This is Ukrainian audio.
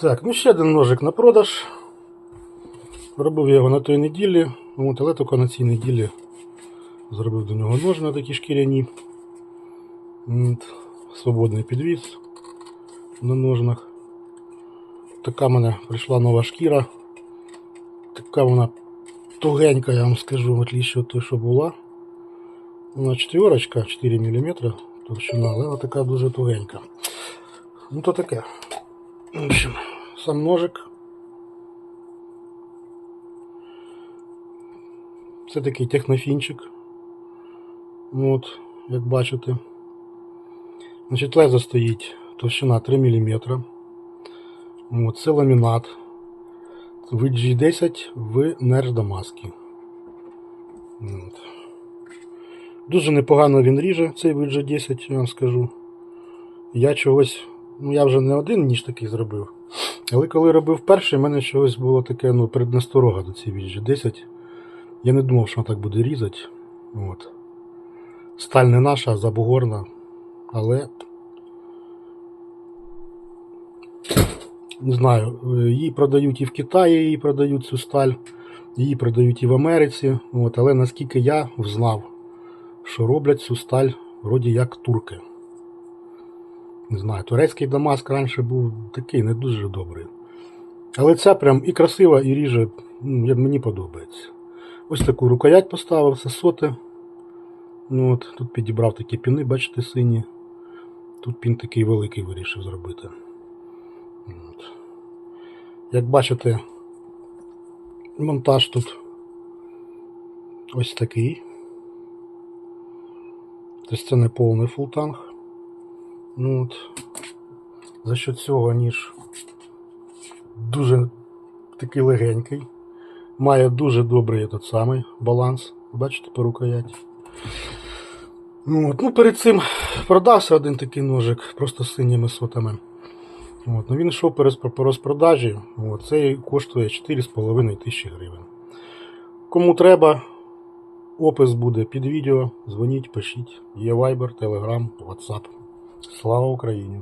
Так, ну ще один ножик на продаж. Робив я його на той неділі, от, але тільки на цій неділі зробив до нього ножни такі шкіряні. От, свободний підвіз на ножнах. Така в мене прийшла нова шкіра. Така вона тугенька, я вам скажу, в отличие від той, що була. Вона четверочка, 4 мм товщина, але вона така дуже тугенька. Ну то таке. В общем, Сам ножик. Це такий технофінчик. От, як бачите. Значить, лезо стоїть товщина 3 мм. От, це ламінат. В G10 в нерждамаски. От. Дуже непогано він ріже, цей VG10, я вам скажу. Я чогось, ну я вже не один ніж такий зробив. Але коли робив перший, в мене чогось було таке ну, преднасторога до цієї VG10. Я не думав, що вона так буде різати. От. Сталь не наша, забугорна. Але не знаю, її продають і в Китаї, її продають цю сталь, її продають і в Америці. От, але наскільки я взнав, що роблять цю сталь вроді як турки. Не знаю, турецький Дамаск раніше був такий не дуже добрий. Але ця прям і красива, і ріже, ну, мені подобається. Ось таку рукоять поставив, це соти. Ну, от, тут підібрав такі піни, бачите, сині. Тут пін такий великий вирішив зробити. От. Як бачите, монтаж тут ось такий. Тобто це не повний фултанг. Ну от, за що цього ніж дуже такий легенький. Має дуже добрий этот самий баланс. Бачите, по рукояті. Ну, от, ну, перед цим продався один такий ножик, просто з синіми сотами. От, ну, він йшов по розпродажі. Цей коштує 4,5 тисячі гривень. Кому треба, опис буде під відео. Дзвоніть, пишіть. Є Viber, Telegram, WhatsApp. Слава Україні!